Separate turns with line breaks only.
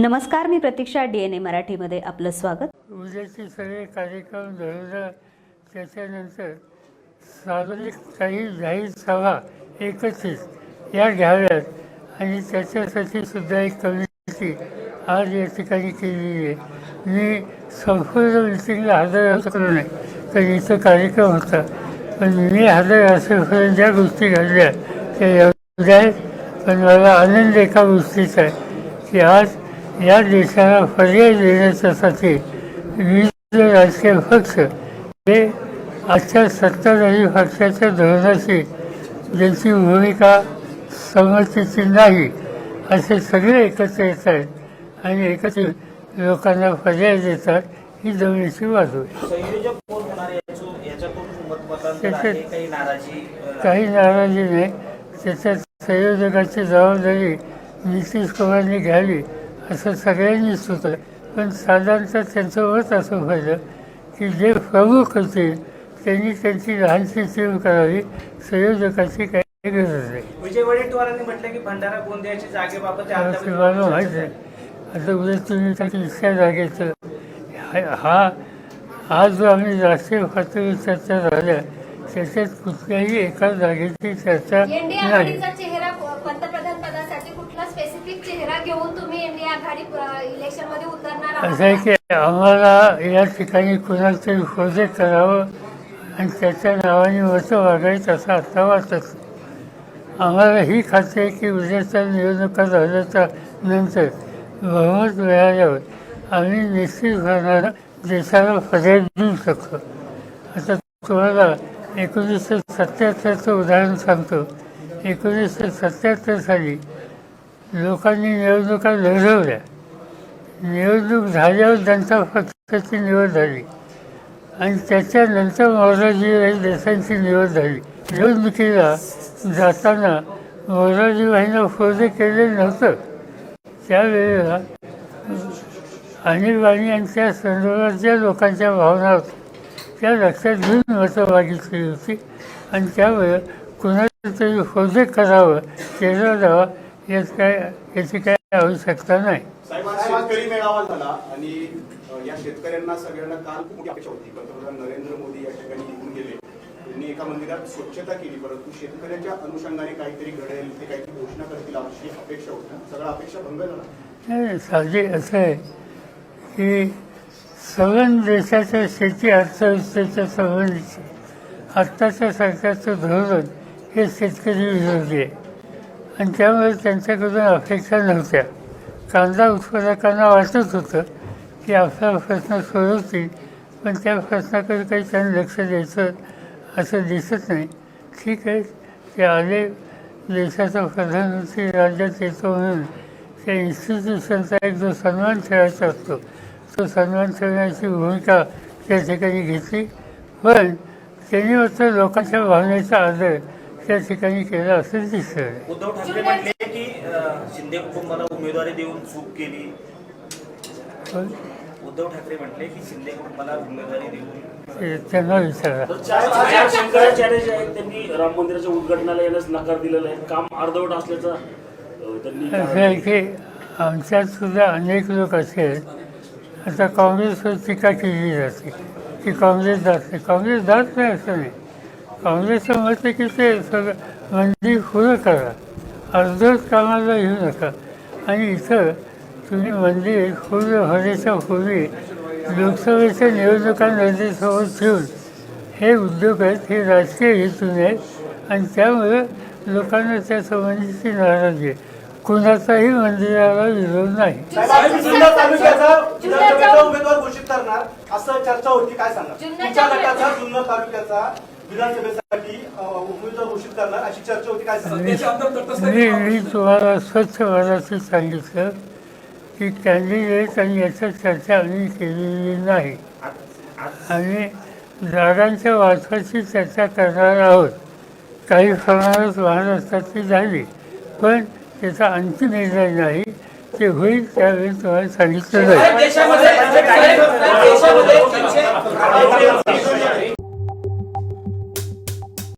नमस्कार मी प्रतीक्षा D N A मराठीमध्ये आपलं स्वागत.
उद्याचे सगळे कार्यक्रम धरणं त्याच्यानंतर सार्वजनिक काही जाहीर सभा एकत्रित या घ्याव्यात आणि त्याच्यासाठी सुद्धा एक कमिटी आज या ठिकाणी केलेली आहे. मी संपूर्ण मिटिंगला हजर असू नये तर इथं कार्यक्रम होता. पण मी हजर असेपर्यंत ज्या गोष्टी घडल्या त्या एवढ्या आहेत. पण मला आनंद एका गोष्टीचा आहे की आज या देशाला पर्याय देण्याच्यासाठी विविध राजकीय पक्ष हे आजच्या सत्ताधारी पक्षाच्या धोरणाशी ज्यांची भूमिका संमतीची नाही असे सगळे एकत्र येत आहेत आणि एकत्र लोकांना पर्याय देतात ही जमिनीची बाजू त्याच्यात-
काही नाराजी
नाही. त्याच्यात संयोजकाची जबाबदारी नितीश कुमारनी घ्यावी. असं सगळ्यांनी सुचलं. पण साधारणतः त्यांचं मत असं पाहिलं की जे प्रमुख होते त्यांनी त्यांची लहानशी टीम करावी. संयोजकाची काही गरज नाही.
विजय वडेट्टीवारांनी म्हटलं की भंडारा गोंदियाच्या जागेबाबत
मला माहीत आहे. आता उद्या तुम्ही त्याची इतक्या जागेचं हा- हा जो आम्ही राष्ट्रीय पातळीवर चर्चा झाल्या त्याच्यात कुठल्याही एका जागेची चर्चा नाही. असं आहे की आम्हाला या ठिकाणी कुणाचं तरी करावं आणि त्याच्या नावाने मतं वागायचं असं आता वाटत आम्हाला ही खात्री आहे की उद्याच्या निवडणुका झाल्याच्यानंतर बहुमत मिळाल्यावर आम्ही निश्चित होणार देशाला पर्याय देऊ शकतो. आता तुम्हाला एकोणीसशे सत्याहत्तरचं उदाहरण सांगतो. एकोणीसशे सत्याहत्तर साली लोकांनी निवडणुका लढवल्या. निवडणूक झाल्यावर जनता पक्षाची निवड झाली. आणि त्याच्यानंतर मोरारजीभाई देसाईंची निवड झाली. निवडणुकीला जाताना मोरारजीभाईंना फोर्ज केले नव्हतं. त्यावेळेला आणीबाणी आणि त्या संदर्भात ज्या लोकांच्या भावना होत्या त्या लक्षात घेऊन मतं मागितली होती. आणि त्यामुळे कुणाला तरी प्रोजेक्ट करावं केलं जावा यात काय याची काय आवश्यकता नाही.
शेतकरी मेळावा झाला आणि या शेतकऱ्यांना सगळ्यांना काल खूप मोठी अपेक्षा होती. पंतप्रधान नरेंद्र मोदी या ठिकाणी निघून गेले. त्यांनी एका मंदिरात स्वच्छता केली परंतु शेतकऱ्यांच्या अनुषंगाने काहीतरी घडेल ते काहीतरी घोषणा करतील अशी अपेक्षा होती. सगळा अपेक्षा भंग झाला.
नाही, साहजिक असं आहे की सगळ्या देशाच्या शेती अर्थव्यवस्थेच्या संबंधीचे आत्ताच्या सरकारचं धोरण हे शेतकरी विरोधी आहे. आणि त्यामुळे त्यांच्याकडून अपेक्षा नव्हत्या. कांदा उत्पादकांना वाटत होतं की आपला प्रश्न सोडवतील पण त्या प्रश्नाकडे काही त्यांनी लक्ष द्यायचं असं दिसत नाही. ठीक आहे ते आले देशाचा प्रधानमंत्री राज्यात येतो म्हणून. त्या इन्स्टिट्यूशनचा एक जो सन्मान ठेवायचा असतो तो सन्मान ठेवण्याची भूमिका त्या ठिकाणी घेतली. पण त्यांनी मात्र लोकांच्या भावनेचा आदर त्या ठिकाणी केला असं दिसत नाही
उद्धव ठाकरे म्हटले की शिंदे कुटुंबाला उमेदवारी देऊन चूक केली. उद्धव ठाकरे म्हटले की शिंदे कुटुंबाला उमेदवारी देऊन.
ते त्यांना विचारा.
शंकराचार्य जे आहेत त्यांनी राम मंदिराच्या उद्घाटनाला येण्यास नकार दिलेला आहे. काम अर्धवट असल्याचं त्यांनी
असं आहे की आमच्यात सुद्धा अनेक लोक असे आहेत. आता काँग्रेसवर टीका केली जाते. की काँग्रेस जात नाही. काँग्रेस जात नाही असं नाही. काँग्रेसचं मत आहे की ते सगळं मंदिर पुरं करा. अर्धवट कामाला येऊ नका. आणि इथं तुम्ही मंदिर पूर्ण होण्याच्या पूर्वी लोकसभेच्या निवडणुका नजरेसमोर ठेवून हे उद्योग आहेत हे राजकीय हेतूने आहेत. आणि त्यामुळे लोकांना त्या संबंधीची नाराजी आहे. कुणाचाही मंदिराला विरोध नाही.
साहेब, जुन्नर तालुक्याचा विधानसभेचा उमेदवार घोषित करणार. असं चर्चा होती काय सांगा?
जुन्नरच्या
तुमच्या गटाचा जुन्नर तालुक्याचा विधानसभेसाठी अ, उमेदवार घोषित करणार अशी चर्चा होती. काय सांगा
मी मी तुम्हाला स्वच्छ मनाशी सांगितलं की कॅन्डिडेट आणि याच्या चर्चा आम्ही केलेली नाही. आणि जागांच्या वाटपाची चर्चा करणार आहोत. काही प्रमाणात महाराष्ट्रातली झाली पण त्याचा अंतिम निर्णय नाही. ते होईल त्यावेळी तुम्हाला सांगितलं जाईल.
देशामध्ये देशामध्ये